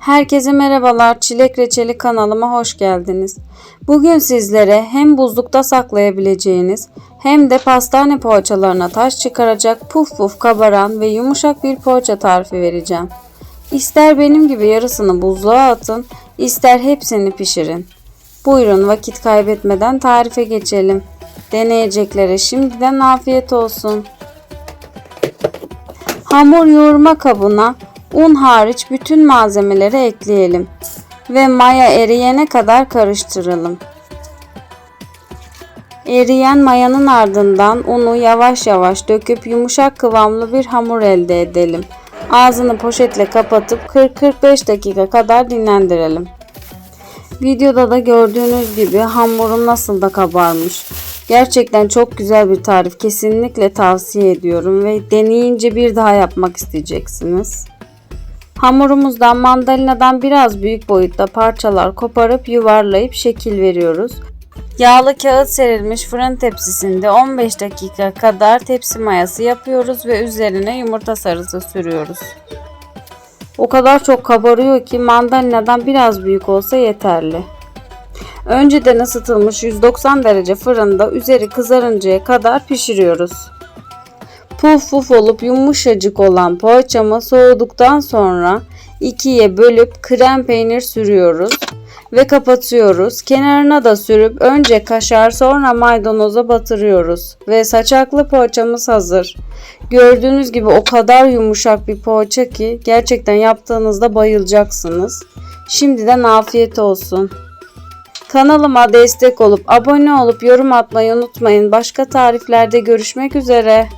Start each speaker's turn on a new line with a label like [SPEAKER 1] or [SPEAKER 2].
[SPEAKER 1] Herkese merhabalar. Çilek Reçeli kanalıma hoş geldiniz. Bugün sizlere hem buzlukta saklayabileceğiniz hem de pastane poğaçalarına taş çıkaracak puf puf kabaran ve yumuşak bir poğaça tarifi vereceğim. İster benim gibi yarısını buzluğa atın, ister hepsini pişirin. Buyurun vakit kaybetmeden tarife geçelim. Deneyeceklere şimdiden afiyet olsun. Hamur yoğurma kabına un hariç bütün malzemeleri ekleyelim ve maya eriyene kadar karıştıralım. Eriyen mayanın ardından unu yavaş yavaş döküp yumuşak kıvamlı bir hamur elde edelim. Ağzını poşetle kapatıp 40-45 dakika kadar dinlendirelim. Videoda da gördüğünüz gibi hamurum nasıl da kabarmış. Gerçekten çok güzel bir tarif. Kesinlikle tavsiye ediyorum ve deneyince bir daha yapmak isteyeceksiniz. Hamurumuzdan mandalinadan biraz büyük boyutta parçalar koparıp yuvarlayıp şekil veriyoruz. Yağlı kağıt serilmiş fırın tepsisinde 15 dakika kadar tepsi mayası yapıyoruz ve üzerine yumurta sarısı sürüyoruz. O kadar çok kabarıyor ki mandalinadan biraz büyük olsa yeterli. Önceden ısıtılmış 190 derece fırında üzeri kızarıncaya kadar pişiriyoruz. Puf puf olup yumuşacık olan poğaçamı soğuduktan sonra ikiye bölüp krem peynir sürüyoruz ve kapatıyoruz. Kenarına da sürüp önce kaşar sonra maydanoza batırıyoruz ve saçaklı poğaçamız hazır. Gördüğünüz gibi o kadar yumuşak bir poğaça ki gerçekten yaptığınızda bayılacaksınız. Şimdiden afiyet olsun. Kanalıma destek olup abone olup yorum atmayı unutmayın. Başka tariflerde görüşmek üzere.